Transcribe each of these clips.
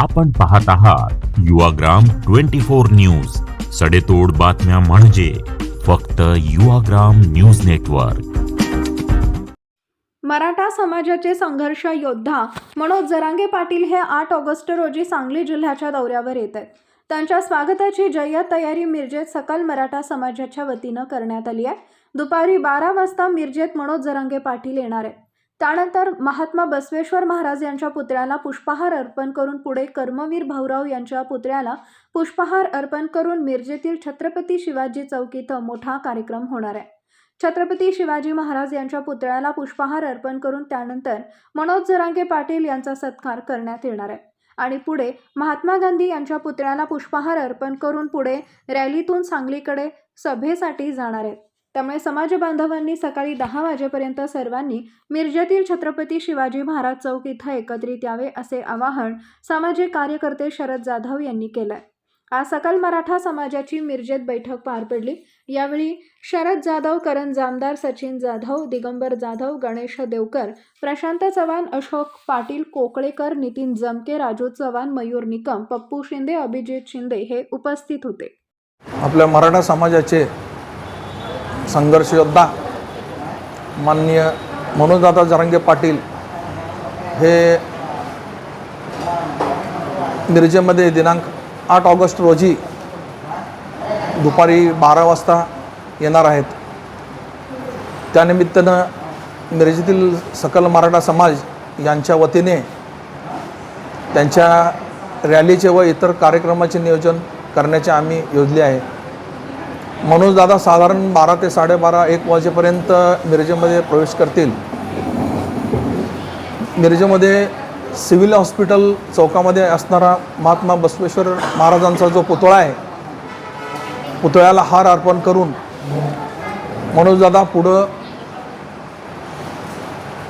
आपण पाहत आहात युवाग्राम ट्वेंटी फोर न्यूज. सडेतोड बातम्या म्हणजे फक्त युवाग्राम न्यूज नेटवर्क. मराठा समाजाचे संघर्ष योद्धा मनोज जरांगे पाटील हे आठ ऑगस्ट रोजी सांगली जिल्ह्याच्या दौऱ्यावर येत आहेत. त्यांच्या स्वागताची जय्यत तयारी मिरजेत सकल मराठा समाजाच्या वतीनं करण्यात आली आहे. दुपारी बारा वाजता मिरजेत मनोज जरांगे पाटील येणार आहे त्यानंतर महात्मा बसवेश्वर महाराज यांच्या पुतळ्याला पुष्पहार अर्पण करून पुढे कर्मवीर भाऊराव यांच्या पुतळ्याला पुष्पहार अर्पण करून मिरजेतील छत्रपती शिवाजी चौक इथं मोठा कार्यक्रम होणार आहे. छत्रपती शिवाजी महाराज यांच्या पुतळ्याला पुष्पहार अर्पण करून त्यानंतर मनोज जरांगे पाटील यांचा सत्कार करण्यात येणार आहे. आणि पुढे महात्मा गांधी यांच्या पुतळ्याला पुष्पहार अर्पण करून पुढे रॅलीतून सांगलीकडे सभेसाठी जाणार आहेत. त्यामुळे समाज बांधवांनी सकाळी दहा वाजेपर्यंत सर्वांनी मिरजेतील छत्रपती शिवाजी महाराज चौक इथं एकत्रित यावे असे आवाहन सामाजिक कार्यकर्ते शरद जाधव यांनी केलं आज सकल मराठा समाजाची मिरजेत बैठक पार पडली. यावेळी शरद जाधव करण जामदार सचिन जाधव दिगंबर जाधव गणेश देवकर प्रशांत चव्हाण अशोक पाटील कोकळेकर नितीन जमके राजू चव्हाण मयूर निकम पप्पू शिंदे अभिजित शिंदे हे उपस्थित होते. आपल्या मराठा समाजाचे संघर्ष योद्धा माननीय मनोजदादा जरांगे पाटील हे मिरजेमध्ये दिनांक आठ ऑगस्ट रोजी दुपारी बारा वाजता येणार आहेत. त्यानिमित्तानं मिरजेतील सकल मराठा समाज यांच्या वतीने त्यांच्या रॅलीचे व इतर कार्यक्रमाचे नियोजन करण्याचे आम्ही योजले आहे. मनोज दादा साधारण बारा ते साडेबारा एक वाजेपर्यंत मिरजेमध्ये प्रवेश करतील. मिरजेमध्ये सिव्हिल हॉस्पिटल चौकामध्ये असणारा महात्मा बसवेश्वर महाराजांचा जो पुतळा आहे पुतळ्याला हार अर्पण करून मनोजदादा पुढं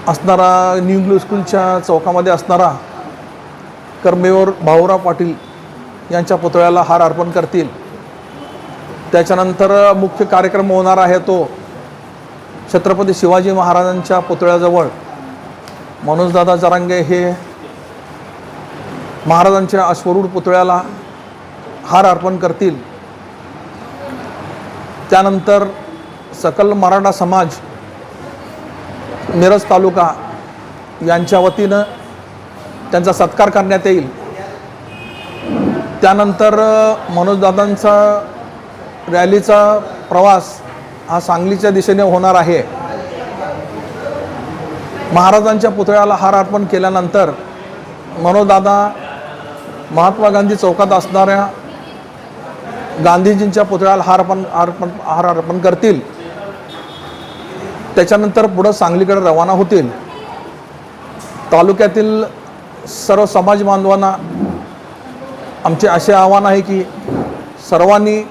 असणारा न्यू इंग्लिश स्कूलच्या चौकामध्ये असणारा कर्मेवर भाऊराव पाटील यांच्या पुतळ्याला हार अर्पण करतील. त्याच्यानंतर मुख्य कार्यक्रम होणार आहे तो छत्रपती शिवाजी महाराजांच्या पुतळ्याजवळ. मनोजदादा जरांगे हे महाराजांच्या अश्वरूढ पुतळ्याला हार अर्पण करतील. त्यानंतर सकल मराठा समाज मिरज तालुका यांच्या वतीनं त्यांचा सत्कार करण्यात येईल. त्यानंतर मनोजदादांचा रॅलीचा प्रवास हा सांगलीच्या दिशेने होणार आहे. महाराजांच्या पुतळ्याला हार अर्पण केल्यानंतर मनोदादा महात्मा गांधी चौकात असणाऱ्या गांधीजींच्या पुतळ्याला हार अर्पण अर्पण हार अर्पण करतील. त्याच्यानंतर पुढं सांगलीकडे रवाना होतील. तालुक्यातील सर्व समाज बांधवांना आमचे असे आव्हान आहे की सर्वांनी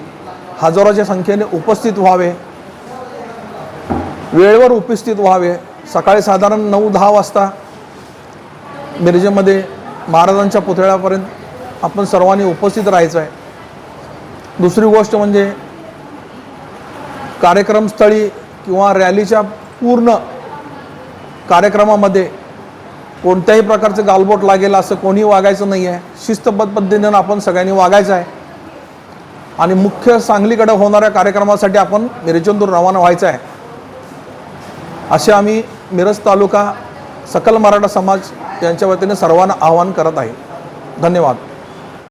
हजारोच्या संख्येने उपस्थित व्हावे. वेळेवर उपस्थित व्हावे. सकाळी साधारण नऊ दहा वाजता मिरजेमध्ये महाराजांच्या पुतळ्यापर्यंत आपण सर्वांनी उपस्थित राहायचं आहे दुसरी गोष्ट म्हणजे कार्यक्रमस्थळी किंवा रॅलीच्या पूर्ण कार्यक्रमामध्ये कोणत्याही प्रकारचं गालबोट लागेल असं कोणी वागायचं नाही आहे शिस्तबद्ध पद्धतीनं आपण सगळ्यांनी वागायचं आहे आणि मुख्य सांगलीकडे होणाऱ्या कार्यक्रमासाठी आपण मिरजेतून रवाना व्हायचं आहे. असे आम्ही मिरज तालुका सकल मराठा समाज यांच्या वतीने सर्वांना आवाहन करत आहे. धन्यवाद.